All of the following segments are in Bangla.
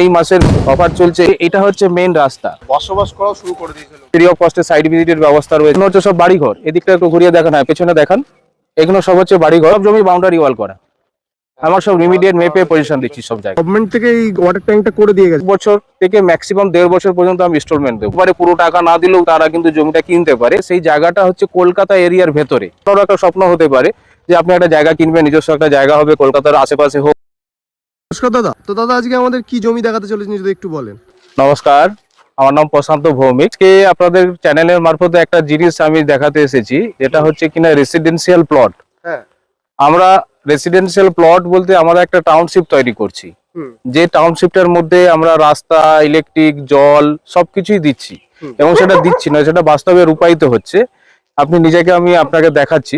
এই মাসের অফার চলছে এটা হচ্ছে মেইন রাস্তা। বসবাস করাও শুরু করে দিয়েছিল ফ্রি অফ কস্টে সাইড ভিজিটের ব্যবস্থা রয়েছে। হচ্ছে সব বাড়িঘর। এদিকটা একটু ঘুরিয়ে দেখান হ্যাঁ পেছনে দেখান। এগুলো সব হচ্ছে বাড়িঘর। সব জমি বাউন্ডারি ওয়াল করা। আমার সব ইমিডিয়েট মেপে পজিশন দিচ্ছি সব জায়গায়। গভর্নমেন্ট থেকে এই ওয়াটার ট্যাঙ্কটা করে দিয়ে গেছে। বছর থেকে ম্যাক্সিমাম দেড় বছর পর্যন্ত আমি ইনস্টলমেন্ট দেবো। পারে পুরো টাকা না দিলেও তারা কিন্তু জমিটা কিনতে পারে। সেই জায়গাটা হচ্ছে কলকাতা এরিয়ার ভেতরে। কারোর একটা স্বপ্ন হতে পারে যে আপনি একটা জায়গা কিনবেন নিজস্ব একটা জায়গা হবে কলকাতার আশেপাশে হোক। নমস্কার দাদা। তো দাদা আজকে আমাদের কি জমি দেখাতে চলেছেন যদি একটু বলেন? নমস্কার আমার নাম প্রশান্ত ভৌমিক। কে আপনাদের চ্যানেলের মারফতে একটা জিনিস আমি দেখাতে এসেছি যেটা হচ্ছে কিনা রেসিডেন্সিয়াল প্লট হ্যাঁ। আমরা রেসিডেন্সিয়াল প্লট বলতে আমরা একটা টাউনশিপ তৈরি করছি। হুম। যে টাউনশিপটার মধ্যে আমরা রাস্তা ইলেকট্রিক জল সবকিছুই দিচ্ছি। এবং সেটা দিচ্ছি না সেটা বাস্তবে রূপায়িত হচ্ছে। আপনি নিজেকে আমি আপনাকে দেখাচ্ছি।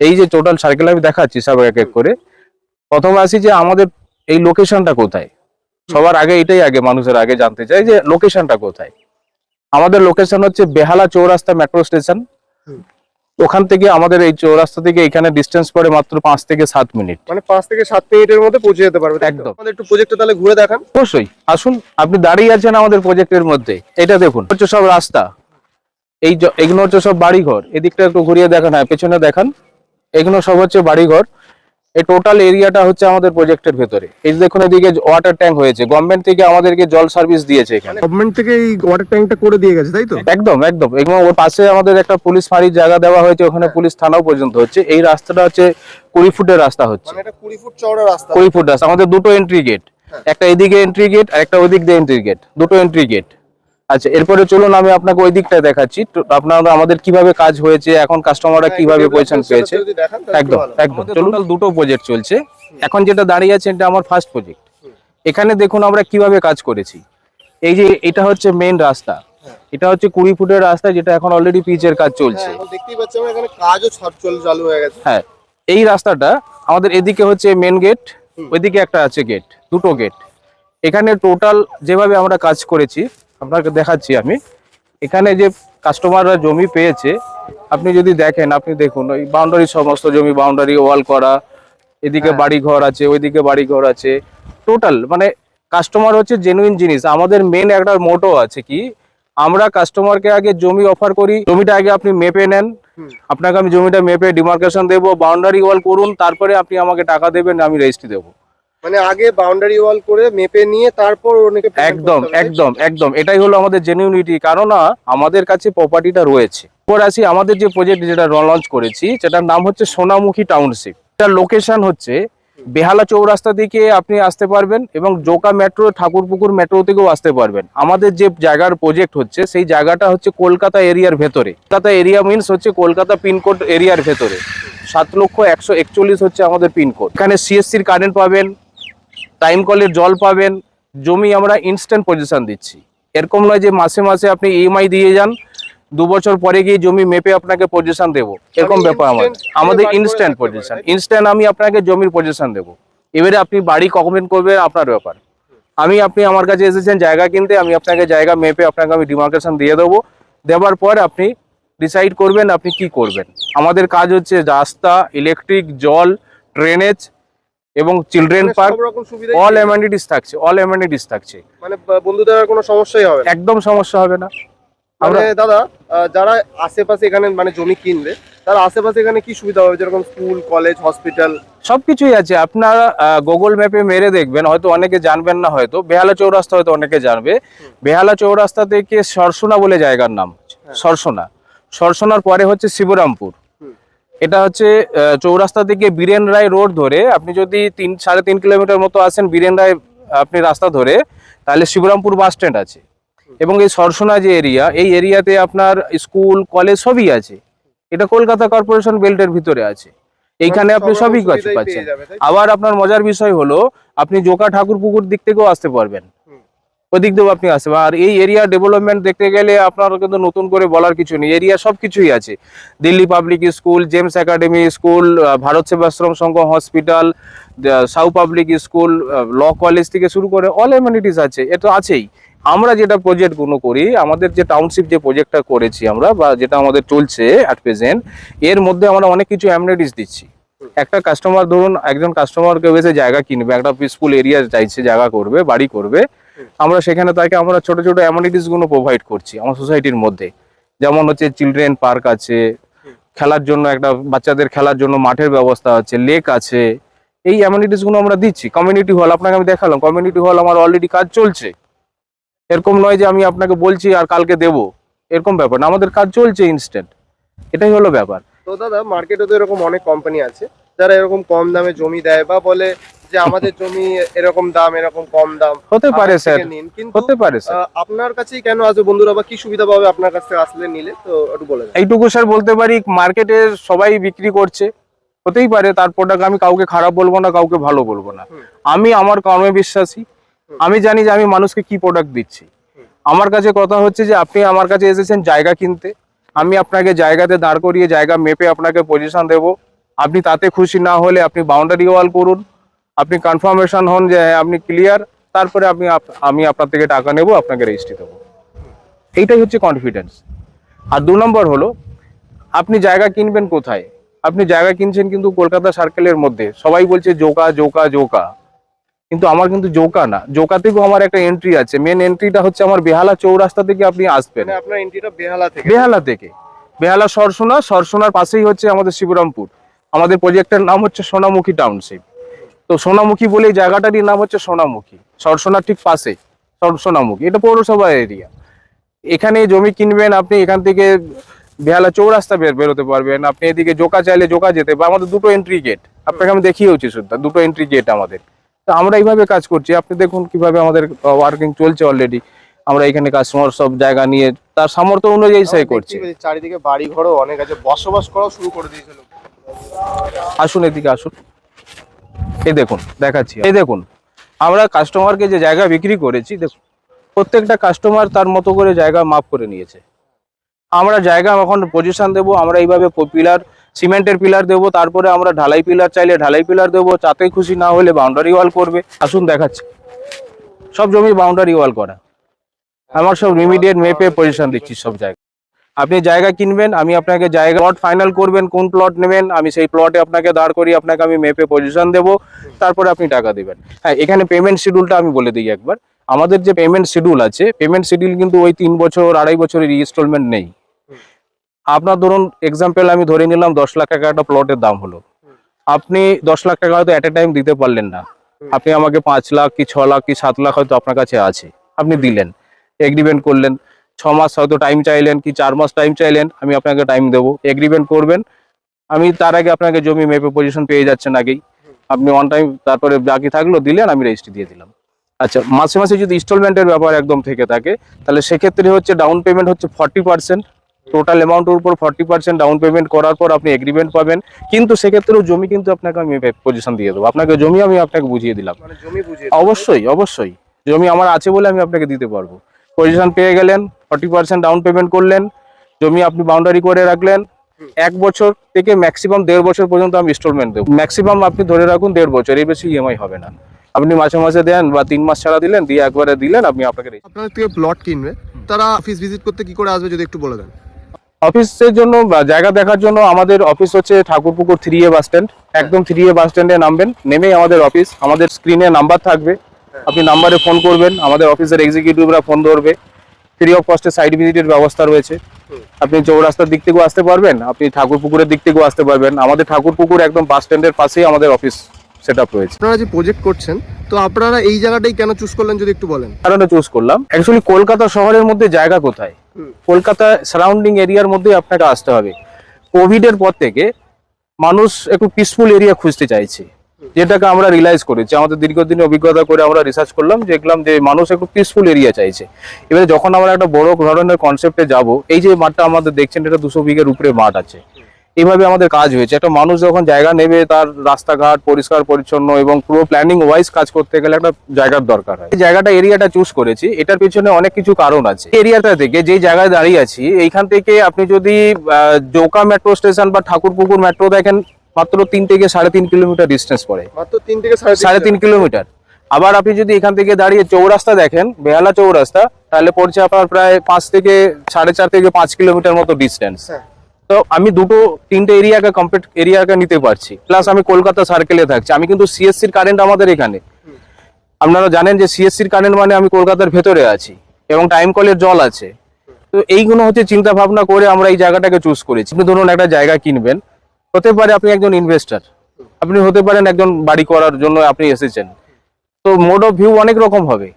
এই যে টোটাল সার্কেল আমি দেখাচ্ছি সব এক এক করে। প্রথমে আসি যে আমাদের এই লোকেশনটা কোথায়? সবার আগে এটাই আগে মানুষের আগে জানতে চাই যে লোকেশনটা কোথায়? আমাদের লোকেশন হচ্ছে বেহালা চৌরাস্তা মেট্রো স্টেশন ওখান থেকে আমাদের এই চৌরাস্তা থেকে এখানে ডিস্টেন্স পড়ে মাত্র পাঁচ থেকে সাত মিনিট। মানে পাঁচ থেকে সাত মিনিটের মধ্যে পৌঁছে যেতে পারবে একদম। আমাদের একটু প্রজেক্টটা তাহলে ঘুরে দেখান। অবশ্যই। আসুন আপনি দাঁড়িয়ে আছেন আমাদের প্রজেক্টের মধ্যে। এটা দেখুন হচ্ছে সব রাস্তা। এই এগুলো হচ্ছে সব বাড়িঘর। এদিকটা একটু ঘুরিয়ে দেখান হ্যাঁ পেছনে দেখান। এগুলো সব হচ্ছে বাড়িঘর। এই টোটাল এরিয়াটা হচ্ছে আমাদের প্রজেক্টের ভেতরে। এই যে দেখুন এদিকে ওয়াটার ট্যাঙ্ক হয়েছে। গভর্নমেন্ট থেকে আমাদেরকে জল সার্ভিস দিয়েছে এখানে। গভর্নমেন্ট থেকে এই ওয়াটার ট্যাঙ্কটা করে দিয়ে গেছে তাই তো? একদম একদম। এবং ওর পাশে আমাদের একটা পুলিশ ফাঁড়ির জায়গা দেওয়া হয়েছে ওখানে পুলিশ থানাও পর্যন্ত হচ্ছে। এই রাস্তাটা হচ্ছে কুড়ি ফুটের রাস্তা হচ্ছে। মানে এটা কুড়ি ফুট চওড়া রাস্তা। কুড়ি ফুট রাস্তা। আমাদের দুটো এন্ট্রি গেট একটা এদিকে এন্ট্রি গেট আর একটা ওইদিক দিয়ে এন্ট্রি গেট দুটো এন্ট্রি গেট আচ্ছা এরপরে চলুন আমি আপনাকে ওই দিকটা দেখাচ্ছি। আপনারা আমাদের কীভাবে কাজ হয়েছে এখন কাস্টমাররা হ্যাঁ, কীভাবে পজিশন পেয়েছে? একদম একদম। টোটাল দুটো প্রজেক্ট চলছে। এখন যেটা দাঁড়িয়ে আছে এটা আমার ফার্স্ট প্রজেক্ট এখানে দেখুন আমরা কীভাবে কাজ করেছি। এই যে এটা হচ্ছে মেইন রাস্তা। হ্যাঁ। এটা হচ্ছে কুড়ি ফুটের রাস্তা যেটা এখন অলরেডি পিচের কাজ চলছে। হ্যাঁ, দেখতেই পাচ্ছি আমরা এখানে কাজও চালু হয়ে গেছে। হ্যাঁ এই রাস্তাটা আমাদের এদিকে হচ্ছে মেন গেট ওইদিকে একটা আছে গেট দুটো গেট এখানে টোটাল যেভাবে আমরা কাজ করেছি আপনাকে দেখাচ্ছি আমি। এখানে যে কাস্টমাররা জমি পেয়েছে আপনি যদি দেখেন আপনি দেখুন ওই বাউন্ডারি সমস্ত জমি বাউন্ডারি ওয়াল করা এদিকে হ্যাঁ। বাড়ি ঘর আছে ওইদিকে বাড়ি ঘর আছে। টোটাল মানে কাস্টমার হচ্ছে জেনুইন জিনিস। আমাদের মেন একটা মোটো আছে কি আমরা কাস্টমারকে আগে জমি অফার করি জমিটা আগে আপনি মেপে নেন। আপনাকে আমি জমিটা মেপে ডিমার্কেশন দেবো বাউন্ডারি ওয়াল করুন তারপরে আপনি আমাকে টাকা দেবেন আমি রেজিস্ট্রি দেবো। মানে আগে বাউন্ডারি ওয়াল করে মেপে নিয়ে তারপর অনেকে একদম? একদম একদম। এটাই হলো আমাদের জেনুইনিটি কারণ আমাদের কাছে প্রপার্টিটা রয়েছে। এরপর আসি আমাদের যে প্রজেক্ট যেটা লঞ্চ করেছি সেটার নাম হচ্ছে সোনামুখী টাউনশিপ এটার লোকেশন হচ্ছে বেহালা চৌরাস্তা থেকে আপনি আসতে পারবেন এবং জোকা মেট্রো ঠাকুরপুকুর মেট্রো থেকেও আসতে পারবেন। আমাদের যে জায়গার প্রজেক্ট হচ্ছে সেই জায়গাটা হচ্ছে কলকাতা এরিয়ার ভেতরে। কলকাতা এরিয়া মিনস হচ্ছে কলকাতা পিনকোড এরিয়ার ভেতরে। সাত লক্ষ একশো একচল্লিশ হচ্ছে আমাদের পিনকোড। এখানে সিএসসির কারেন্ট পাবেন টাইম কলের জল পাবেন জমি আমরা ইনস্ট্যান্ট পজিশন দিচ্ছি। এরকম নয় যে মাসে মাসে আপনি ইএমআই দিয়ে যান দু বছর পরে গিয়ে জমি মেপে আপনাকে পজিশন দেবো। এরকম ব্যাপার আমাদের instant আমাদের ইনস্ট্যান্ট পজিশন ইনস্ট্যান্ট আমি আপনাকে জমির পজিশন দেবো। এবারে আপনি বাড়ি কমেন্ট করবেন আপনার ব্যাপার। আমি আপনি আমার কাছে এসেছেন জায়গা কিনতে আমি আপনাকে জায়গা মেপে আপনাকে আমি ডিমার্কেশন দিয়ে দেবো। দেওয়ার পর আপনি ডিসাইড করবেন আপনি কি করবেন। আমাদের কাজ হচ্ছে রাস্তা ইলেকট্রিক জল ড্রেনেজ এবং চিলড্রেন পার্ক অল অ্যামেনিটিস থাকছে অল অ্যামেনিটিস থাকছে। মানে বন্ধুদের কোনো সমস্যাই হবে একদম সমস্যা হবে না। মানে আমরা দাদা যারা আশেপাশে এখানে মানে জমি কিনবে তারা আশেপাশে এখানে কি সুবিধা হবে? যেরকম স্কুল কলেজ হসপিটাল সবকিছুই আছে। আপনারা গুগল ম্যাপে মেরে দেখবেন হয়তো অনেকে জানবেন না হয়তো। বেহালা চৌরাস্তা হয়তো অনেকে জানবে। বেহালা চৌরাস্তা থেকে সরসোনা বলে জায়গার নাম। হ্যাঁ। সরসোনা। সরসোনার পরে হচ্ছে শিবরামপুর। এটা হচ্ছে চৌরাস্তা থেকে বীরেন রায় রোড ধরে আপনি যদি তিন সাড়ে তিন কিলোমিটার মতো আসেন বীরেন রায় আপনি রাস্তা ধরে তাহলে শিবরামপুর বাস স্ট্যান্ড আছে। এবং এই সরসোনা যে এরিয়া এই এরিয়াতে আপনার স্কুল কলেজ সবই আছে। এটা কলকাতা কর্পোরেশন বেল্টের ভিতরে আছে। এইখানে আপনি সবই পাচ্ছেন? আবার আপনার মজার বিষয় হলো আপনি জোকা ঠাকুর পুকুর দিক থেকেও আসতে পারবেন। ওদিক দিয়েও আপনি আসতে আর এই এরিয়া ডেভেলপমেন্ট দেখতে গেলে আপনার কিন্তু নতুন করে বলার কিছু নেই। এরিয়া সব কিছুই আছে। Delhi public school James academy school Bharat Sevashram Sangha hospital south public school law college থেকে শুরু করে অল এমিনিটিস আছে। এটা আছেই। আমরা যেটা প্রজেক্টগুলো করি, আমাদের যে টাউনশিপ যে প্রজেক্টটা করেছি আমরা বা যেটা আমাদের চলছে অ্যাট প্রেজেন্ট এর মধ্যে আমরা অনেক কিছু অ্যামিনিটিস দিচ্ছি। একটা কাস্টমার ধরুন, একজন কাস্টমার কেউ এসে জায়গা কিনবে, একটা পিসফুল এরিয়া চাইছে, জায়গা করবে, বাড়ি করবে আমরা সেখানে তাকে আমরা ছোট ছোট অ্যামিনিটিসগুলো প্রোভাইড করছি আমার সোসাইটির মধ্যে। যেমন হচ্ছে চিলড্রেন পার্ক আছে, খেলার জন্য একটা বাচ্চাদের খেলার জন্য মাঠের ব্যবস্থা আছে লেক আছে। এই অ্যামিনিটিসগুলো আমরা দিচ্ছি। কমিউনিটি হল আপনাকে আমি দেখালাম কমিউনিটি হল আমার অলরেডি কাজ চলছে। এরকম নয় যে আমি আপনাকে বলছি আর কালকে দেব। এরকম ব্যাপার না, আমাদের কাজ চলছে ইনস্ট্যান্ট এটাই হলো ব্যাপার। তো দাদা মার্কেটে তো এরকম অনেক কোম্পানি আছে, যারা এরকম কম দামে জমি দেয় বা বলে যে আমাদের জমি এরকম দাম এরকম কম দাম হতে পারে স্যার। হতে পারে স্যার। আপনার কাছেই কেন আসবে বন্ধুরা বা কি সুবিধা পাবে আপনার কাছ থেকে আসলে নিলে? তো একটু বলে এইটুকু স্যার বলতে পারি মার্কেটে সবাই বিক্রি করছে। হতেই পারে তার প্রোডাক্ট আমি কাউকে খারাপ বলব না কাউকে ভালো বলব না। আমি আমার কর্মে বিশ্বাসী। আমি জানি যে আমি মানুষকে কি প্রোডাক্ট দিচ্ছি। আমার কাছে কথা হচ্ছে যে আপনি আমার কাছে এসেছেন জায়গা কিনতে। আমি আপনাকে জায়গাতে দাঁড় করিয়ে জায়গা মেপে আপনাকে পজিশন দেব। আপনি তাতে খুশি না হলে আপনি বাউন্ডারি ওয়াল করুন। আপনি কনফার্মেশন হন যে হ্যাঁ, আপনি ক্লিয়ার তারপরে আপনি আমি আপনার থেকে টাকা নেব আপনাকে রেজিস্ট্রি দেবো। এইটাই হচ্ছে কনফিডেন্স আর দু নম্বর হলো আপনি জায়গা কিনবেন কোথায়? আপনি জায়গা কিনছেন কিন্তু কলকাতা সার্কেলের মধ্যে। সবাই বলছে জোকা জোকা জোকা। কিন্তু আমার কিন্তু জোকা না। জোকা থেকেও আমার একটা এন্ট্রি আছে। মেন এন্ট্রিটা হচ্ছে আমার বেহালা চৌরাস্তা থেকে আপনি আসবেন। মানে আপনার এন্ট্রিটা বেহালা থেকে। বেহালা থেকে। বেহালা সরসোনা সরসোনার পাশেই হচ্ছে আমাদের শিবরামপুর। আমাদের প্রজেক্টের নাম হচ্ছে সোনামুখী টাউনশিপ তো সোনামুখী বলে এই জায়গাটারই নাম হচ্ছে সোনামুখী। সরসোনার ঠিক পাশে সোনামুখী। এটা পৌরসভা এরিয়া এখানে জমি কিনবেন আপনি এখান থেকে বেহালা চৌরাস্তা বের বেরোতে পারবেন। আপনি এদিকে জোকা চাইলে জোকা যেতে বা আমাদের দুটো এন্ট্রি গেট আপনাকে আমি দেখিয়েছি সুদ্ধা দুটো এন্ট্রি গেট আমাদের। তো আমরা এইভাবে কাজ করছি। আপনি দেখুন কীভাবে আমাদের ওয়ার্কিং চলছে অলরেডি আমরা এখানে কাস্টমার সব জায়গা নিয়ে তার সামর্থ্য অনুযায়ী সেই করছি। চারিদিকে বাড়ি ঘরও অনেক আছে। বসবাস করাও শুরু করে দিয়েছে লোক। আসুন এদিকে আসুন। এই দেখুন, দেখাচ্ছি। এই দেখুন, আমরা কাস্টমারকে যে জায়গা বিক্রি করেছি, দেখুন, প্রত্যেকটা কাস্টমার তার মতো করে জায়গা মাপ করে নিয়েছে। আমরা জায়গা এখন পজিশন দেবো, আমরা এইভাবে পিলার সিমেন্টের পিলার দেবো, তারপরে আমরা ঢালাই পিলার চাইলে ঢালাই পিলার দেবো তাতে খুশি না হলে বাউন্ডারি ওয়াল করবে। আসুন দেখাচ্ছি। সব জমি বাউন্ডারি ওয়াল করা। আমার সব ইমিডিয়েট মেপে পজিশন দিচ্ছি সব জায়গায়। আপনি জায়গা কিনবেন, আমি আপনাকে জায়গা প্লট ফাইনাল করবেন, কোন প্লট নেবেন, আমি সেই প্লটে আপনাকে দাঁড় করি আপনাকে আমি মেপে পজিশন দেবো, তারপরে আপনি টাকা দেবেন। হ্যাঁ এখানে পেমেন্ট শিডিউলটা আমি বলে দিই একবার। আমাদের যে পেমেন্ট শিডিউল আছে পেমেন্ট শিডিউল কিন্তু ওই তিন বছর, আড়াই বছরের ইনস্টলমেন্ট নেই। আপনার ধরুন এক্সাম্পল আমি ধরে নিলাম, দশ লাখ টাকা একটা প্লটের দাম হলো। আপনি দশ লাখ টাকা হয়তো অ্যাট এ টাইম দিতে পারলেন না। আপনি আমাকে পাঁচ লাখ কি ছ লাখ কি সাত লাখ হয়তো আপনার কাছে আছে। আপনি দিলেন এগ্রিমেন্ট করলেন। ছ মাস হয়তো টাইম চাইলেন কি চার মাস টাইম চাইলেন আমি আপনাকে টাইম দেবো। এগ্রিমেন্ট করবেন। আমি তার আগে আপনাকে জমি মেপে পজিশন পেয়ে যাচ্ছেন আগেই। আপনি অন টাইম তারপরে বাকি থাকল দিলেন আমি রেজিস্ট্রি দিয়ে দিলাম। আচ্ছা মাসে মাসে যদি ইনস্টলমেন্টের ব্যাপার একদম থেকে থাকে তাহলে সেক্ষেত্রে হচ্ছে ডাউন পেমেন্ট হচ্ছে ফর্টি পার্সেন্ট টোটাল অ্যামাউন্টের উপর ফর্টি পার্সেন্ট ডাউন পেমেন্ট করার পর আপনি এগ্রিমেন্ট পাবেন। কিন্তু সেক্ষেত্রেও জমি কিন্তু আপনাকে আমি পজিশন দিয়ে দেবো। আপনাকে জমি আমি আপনাকে বুঝিয়ে দিলাম। মানে জমি বুঝিয়ে অবশ্যই অবশ্যই। জমি আমার আছে বলে আমি আপনাকে দিতে পারব। পজিশন পেয়ে গেলেন ফর্টি পার্সেন্ট ডাউন পেমেন্ট করলেন জমি আপনি বাউন্ডারি করে রাখলেন। এক বছর থেকে ম্যাক্সিমাম দেড় বছর পর্যন্ত আমি ইনস্টলমেন্ট দেবো। ম্যাক্সিমাম আপনি ধরে রাখুন দেড় বছর এই বেশি ইএমআই হবে না। আপনি মাসে মাসে দেন বা তিন মাস ছাড়া দিলেন দিয়ে একবারে দিলেন আপনি আপনাকে আপনার থেকে প্লট কিনবে। তারা অফিস ভিজিট করতে কি করে আসবে যদি একটু বলে দেন? অফিসের জন্য জায়গা দেখার জন্য আমাদের অফিস হচ্ছে Thakurpukur three A bus stand একদম থ্রি এ বাস স্ট্যান্ডে নামবেন নেমেই আমাদের অফিস আমাদের স্ক্রিনে নাম্বার থাকবে। আপনি নাম্বারে ফোন করবেন আমাদের অফিসের এক্সিকিউটিভরা ফোন ধরবে। ফ্রি অফ কস্টে সাইড ভিজিটের ব্যবস্থা রয়েছে। আপনি চৌরাস্তার দিক থেকেও আসতে পারবেন আপনি ঠাকুরপুকুরের দিক থেকেও আসতে পারবেন। আমাদের ঠাকুরপুকুর একদম বাস স্ট্যান্ডের পাশেই আমাদের অফিস সেট আপ রয়েছে। আপনারা যে প্রজেক্ট করছেন তো আপনারা এই জায়গাটাই কেন চুজ করলেন যদি একটু বলেন? কারণে চুজ করলাম। অ্যাকচুয়ালি কলকাতা শহরের মধ্যে জায়গা কোথায়। কলকাতা সারাউন্ডিং এরিয়ার মধ্যে আপনাকে আসতে হবে। কোভিড এর পর থেকে মানুষ একটু পিসফুল এরিয়া খুঁজতে চাইছে। যেটাকে আমরা রিয়েলাইজ করেছি, আমাদের দীর্ঘদিন অভিজ্ঞতা করে আমরা রিসার্চ করলাম, দেখলাম যে মানুষ একটু পিসফুল এরিয়া চাইছে। এবারে যখন আমরা একটা বড় ধরনের কনসেপ্টে যাব, এই যে মাঠটা আমাদের দেখছেন, এটা দুশো বিঘের উপরে মাঠ আছে। এইভাবে আমাদের কাজ হয়েছে। একটা মানুষ যখন জায়গা নেবে, তার রাস্তাঘাট পরিষ্কার, পরিচ্ছন্ন এবং পুরো প্ল্যানিং ওয়াইজ কাজ করতে গেলে একটা জায়গার দরকার হয়। এই জায়গাটা এরিয়াটা চুজ করেছি। এটার পিছনে অনেক কিছু কারণ আছে। এরিয়াটা থেকে যে জায়গায় দাঁড়িয়ে আছি, এইখান থেকে আপনি যদি জোকা মেট্রো স্টেশন বা ঠাকুর ঠাকুরপুকুর মেট্রো দেখেন মাত্র তিন থেকে সাড়ে তিন কিলোমিটার ডিস্টেন্স পড়ে। মাত্র তিন থেকে সাড়ে তিন কিলোমিটার। আবার আপনি যদি এখান থেকে দাঁড়িয়ে চৌরাস্তা দেখেন বেহালা চৌরাস্তা তাহলে পড়ছে আপনার প্রায় পাঁচ থেকে সাড়ে চার থেকে পাঁচ কিলোমিটার মতো ডিস্টেন্স হ্যাঁ। তো আমি দুটো তিনটে এরিয়াকে কমপ্লিট এরিয়াকে নিতে পারছি। প্লাস আমি কলকাতা সার্কেলে থাকছি। আমি কিন্তু সিএসসির কারেন্ট আমাদের এখানে। আপনারা জানেন যে সিএসসির কারেন্ট মানে আমি কলকাতার ভেতরে আছি এবং টাইম কলের জল আছে। তো এইগুলো হচ্ছে চিন্তা ভাবনা করে আমরা এই জায়গাটাকে চুজ করেছি। আপনি ধরুন একটা জায়গা কিনবেন। হতে পারে আপনি একজন ইনভেস্টর আপনি হতে পারেন একজন বাড়ি করার জন্য আপনি এসেছেন। তো মোড অফ ভিউ অনেক রকম হবে।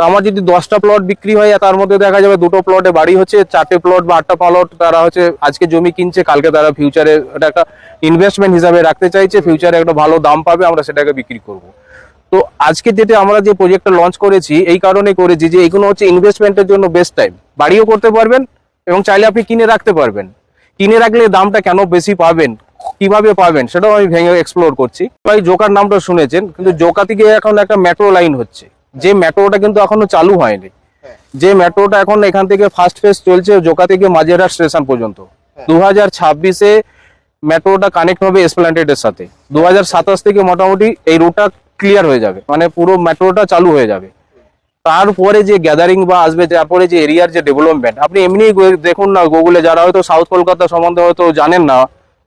তো আমার যদি দশটা প্লট বিক্রি হয়, তার মধ্যে দেখা যাবে দুটো প্লটে বাড়ি হচ্ছে, চারটে প্লট বা আটটা প্লট তারা হচ্ছে আজকে জমি কিনছে, কালকে তারা ফিউচারে একটা ইনভেস্টমেন্ট হিসাবে রাখতে চাইছে ফিউচারে একটা ভালো দাম পাবে, আমরা সেটাকে বিক্রি করব। তো আজকে যেটা আমরা যে প্রজেক্টটা লঞ্চ করেছি, এই কারণে করেছি যে এগুলো হচ্ছে ইনভেস্টমেন্টের জন্য বেস্ট টাইম বাড়িও করতে পারবেন এবং চাইলে আপনি কিনে রাখতে পারবেন। কিনে রাখলে দামটা কেন বেশি পাবেন? কীভাবে পাবেন? সেটাও আমি ভেঙে এক্সপ্লোর করছি। ভাই জোকার নামটা শুনেছেন কিন্তু জোকা থেকে এখন একটা মেট্রো লাইন হচ্ছে। যে মেট্রোটা কিন্তু এখনও চালু হয়নি। যে মেট্রোটা এখন এখান থেকে ফার্স্ট ফেজ চলছে জোকা থেকে মাঝেরহাট স্টেশন পর্যন্ত। দু হাজার ছাব্বিশে মেট্রোটা কানেক্ট হবে এসপ্ল্যান্টেডের সাথে। দু হাজার সাতাশ থেকে মোটামুটি এই রুটটা ক্লিয়ার হয়ে যাবে। মানে পুরো মেট্রোটা চালু হয়ে যাবে। তারপরে যে গ্যাদারিং বা আসবে, তারপরে যে এরিয়ার যে ডেভেলপমেন্ট আপনি এমনি দেখুন না গুগলে যারা হয়তো সাউথ কলকাতা সম্বন্ধে হয়তো জানেন না,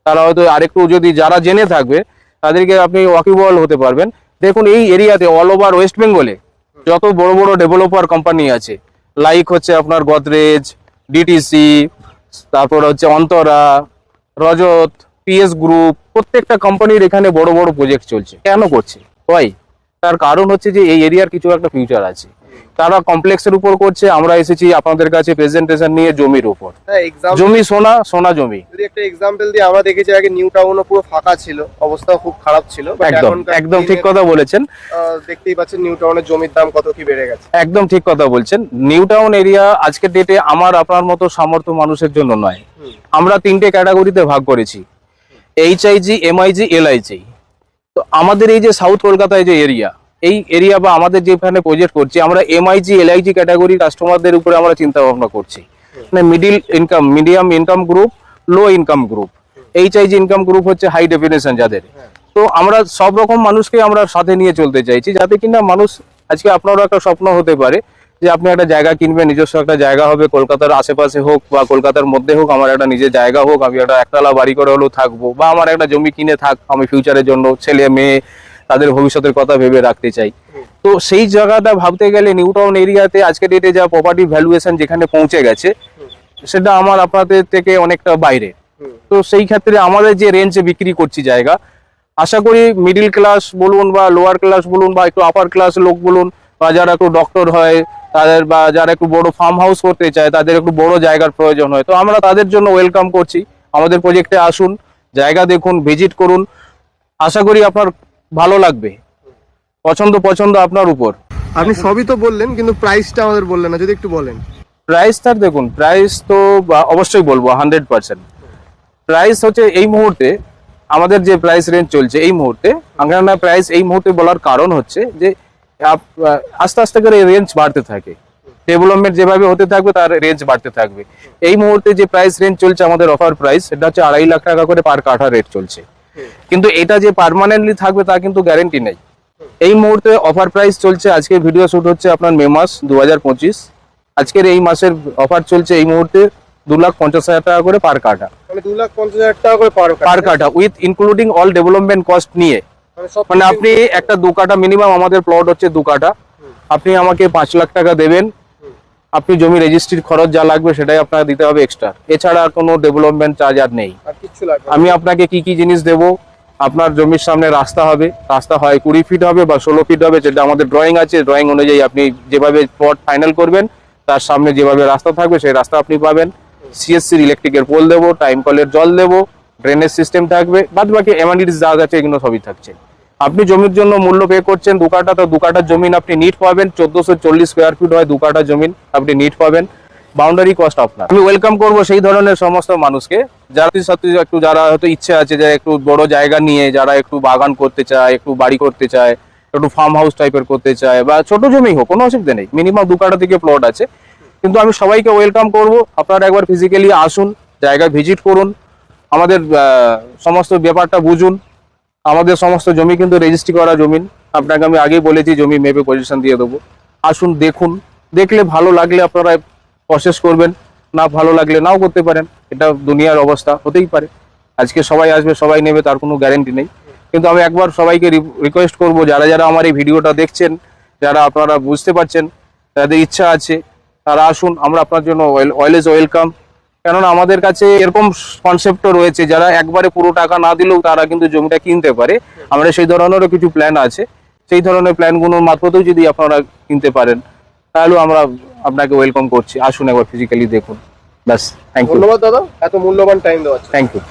তারা হয়তো আরেকটু যদি যারা জেনে থাকবে, তাদেরকে আপনি ওয়াকিবল হতে পারবেন। দেখুন, এই এরিয়াতে অল ওভার ওয়েস্ট বেঙ্গলে যত বড় বড় ডেভেলপার কোম্পানি আছে লাইক হচ্ছে আপনার গদরেজ ডিটিসি তারপর হচ্ছে অন্তরা রজত পিএস গ্রুপ প্রত্যেকটা কোম্পানির এখানে বড় বড় প্রজেক্ট চলছে। কেন করছে? ওয়াই তার কারণ হচ্ছে যে এই এরিয়ার কিছু একটা ফিউচার আছে। তারা কমপ্লেক্সের উপর করছে আমরা এসেছি আপনাদের কাছে প্রেজেন্টেশন নিয়ে জমির উপর। হ্যাঁ জমি সোনা সোনা জমি। যদি একটা এক্সাম্পল দিই আমরা দেখেছি আগে নিউ টাউনও পুরো ফাঁকা ছিল অবস্থা খুব খারাপ ছিল একদম একদম ঠিক কথা বলেছেন। দেখতেই পাচ্ছেন নিউ টাউনের জমির দাম কত কি বেড়ে গেছে। একদম ঠিক কথা বলছেন। নিউ টাউন এরিয়া আজকের ডেটে আমার আপনার মতো সামর্থ্য মানুষের জন্য নয়। আমরা তিনটে ক্যাটাগরিতে ভাগ করেছি। এইচআইজি এমআইজি এলআইজি তো আমাদের এই যে সাউথ কলকাতায় যে এরিয়া এই এরিয়া বা আমাদের যেখানে প্রজেক্ট করছি, আমরা এমআইজি এলআইজি ক্যাটাগরি কাস্টমারদের উপরে আমরা চিন্তা ভাবনা করছি মানে middle income medium income group low income group HIG income group হচ্ছে হাই ডেফিনেশন যাদের। তো আমরা সব রকম মানুষকে আমরা সাথে নিয়ে চলতে চাইছি, যাতে কিনা মানুষ, আজকে আপনারও একটা স্বপ্ন হতে পারে যে আপনি একটা জায়গা কিনবেন, নিজস্ব একটা জায়গা হবে, কলকাতার আশেপাশে হোক বা কলকাতার মধ্যে হোক, আমার একটা নিজের জায়গা হোক, আমি একটা একতলা বাড়ি করে হলেও থাকব, বা আমার একটা জমি কিনে থাক, আমি ফিউচারের জন্য, ছেলে, মেয়ে তাদের ভবিষ্যতের কথা ভেবে রাখতে চাই। তো সেই জায়গাটা ভাবতে গেলে নিউ টাউন এরিয়াতে আজকে ডেটে যা প্রপার্টি ভ্যালুয়েশন যেখানে পৌঁছে গেছে, সেটা আমার আপনাদের থেকে অনেকটা বাইরে। তো সেই ক্ষেত্রে আমাদের যে রেঞ্জে বিক্রি করছি জায়গা, আশা করি মিডিল ক্লাস বলুন বা লোয়ার ক্লাস বলুন বা একটু আপার ক্লাস লোক বলুন বা যারা একটু ডক্টর হয়, তাদের বা যারা একটু বড় ফার্ম হাউস করতে চায়, তাদের একটু বড় জায়গার প্রয়োজন হয়। তো আমরা তাদের জন্য ওয়েলকাম করছি। আমাদের প্রজেক্টে আসুন, জায়গা দেখুন ভিজিট করুন। আশা করি আপনার ভালো লাগবে। পছন্দ পছন্দ আপনার উপর। আপনি সবই তো বললেন কিন্তু প্রাইসটা আমাদের বললেন না যদি একটু বলেন। প্রাইস তার দেখুন প্রাইস তো অবশ্যই বলব হান্ড্রেড পার্সেন্ট প্রাইস হচ্ছে এই মুহূর্তে আমাদের যে প্রাইস রেঞ্জ চলছে এই মুহূর্তে আমরা প্রাইস এই মুহূর্তে বলার কারণ হচ্ছে যে আস্তে আস্তে করে রেঞ্জ বাড়তে থাকে। ডেভেলপমেন্ট যেভাবে হতে থাকবে তার রেঞ্জ বাড়তে থাকবে। এই মুহূর্তে যে প্রাইস রেঞ্জ চলছে আমাদের অফার প্রাইস সেটা হচ্ছে আড়াই লাখ টাকা করে পার কাঠা রেট চলছে। কিন্তু এটা যে পার্মানেন্টলি থাকবে তা কিন্তু গ্যারেন্টি নেই। এই মুহূর্তে অফার প্রাইস চলছে আজকে ভিডিও শুট হচ্ছে আপনার মে মাস দু আজকের এই মাসের অফার চলছে এই মুহূর্তে দু লাখ পঞ্চাশ হাজার টাকা করে পার মানে দু লাখ পঞ্চাশ হাজার টাকা করে পার কাঠা। With including all development cost নিয়ে। মানে মানে আপনি একটা দু কাঠা মিনিমাম আমাদের প্লট হচ্ছে দু কাঠা। আপনি আমাকে পাঁচ লাখ টাকা দেবেন আপনি জমি রেজিস্ট্রির খরচ যা লাগবে সেটাই আপনাকে দিতে হবে এক্সট্রা এছাড়া কোনো ডেভেলপমেন্ট চার্জ আর নেই। আমি আপনাকে কি কি জিনিস দেব? আপনার জমির সামনে রাস্তা হবে রাস্তা হয় কুড়ি ফিট হবে বা ষোলো ফিট হবে যেটা আমাদের ড্রয়িং আছে। ড্রয়িং অনুযায়ী আপনি যেভাবে প্লট ফাইনাল করবেন তার সামনে যেভাবে রাস্তা থাকবে সেই রাস্তা আপনি পাবেন। সিএসসির ইলেকট্রিকের পোল দেবো টাইম কলের জল দেবো ড্রেনেজ সিস্টেম থাকবে বাদ বাকি এমানিটিস যা আছে এগুলো সবই থাকছে। আপনি জমির জন্য মূল্য পে করছেন, দু কাঠা তো দু কাঠার জমিন আপনি নিট পাবেন, চোদ্দশো চল্লিশ স্কোয়ার ফিট হয় দু কাঠা জমিন আপনি নিট পাবেন। বাউন্ডারি কস্ট আপনার। আমি ওয়েলকাম করব সেই ধরনের সমস্ত মানুষকে, যারা সাথে একটু যারা হয়তো ইচ্ছে আছে যে একটু বড় জায়গা নিয়ে, যারা একটু বাগান করতে চায়, একটু বাড়ি করতে চায়, একটু ফার্ম হাউস টাইপের করতে চায়, বা ছোট জমি হোক, কোনো অসুবিধা নেই মিনিমাম দু কাঠা থেকে প্লট আছে। কিন্তু আমি সবাইকে ওয়েলকাম করব, আপনারা একবার ফিজিক্যালি আসুন, জায়গা ভিজিট করুন, আমাদের সমস্ত ব্যাপারটা বুঝুন আমাদের সমস্ত জমি কিন্তু রেজিস্ট্রি করা জমিন আপনাকে আমি আগেই বলেছি, জমি মেপে পজিশন দিয়ে দেবো। আসুন, দেখুন। দেখলে ভালো লাগলে আপনারা প্রসেস করবেন, না ভালো লাগলে নাও করতে পারেন। এটা দুনিয়ার অবস্থা, হতেই পারে। আজকে সবাই আসবে, সবাই নেবে, তার কোনো গ্যারেন্টি নেই। কিন্তু আমি একবার সবাইকে রিকোয়েস্ট করব, যারা যারা আমার এই ভিডিওটা দেখছেন, যারা আপনারা বুঝতে পারছেন, যাদের ইচ্ছা আছে, তারা আসুন। আমরা আপনার জন্য ওয়েলেজ ওয়েলকাম কেননা আমাদের কাছে এরকম কনসেপ্টও রয়েছে যারা একবারে পুরো টাকা না দিলেও তারা কিন্তু জমিটা কিনতে পারে। আমাদের সেই ধরনেরও কিছু প্ল্যান আছে। সেই ধরনের প্ল্যানগুলোর মারফতেও যদি আপনারা কিনতে পারেন তাহলেও আমরা আপনাকে ওয়েলকাম করছি। আসুন একবার ফিজিক্যালি দেখুন। ব্যাস থ্যাংক ইউ ধন্যবাদ দাদা এত মূল্যবান টাইম দেওয়া। Thank you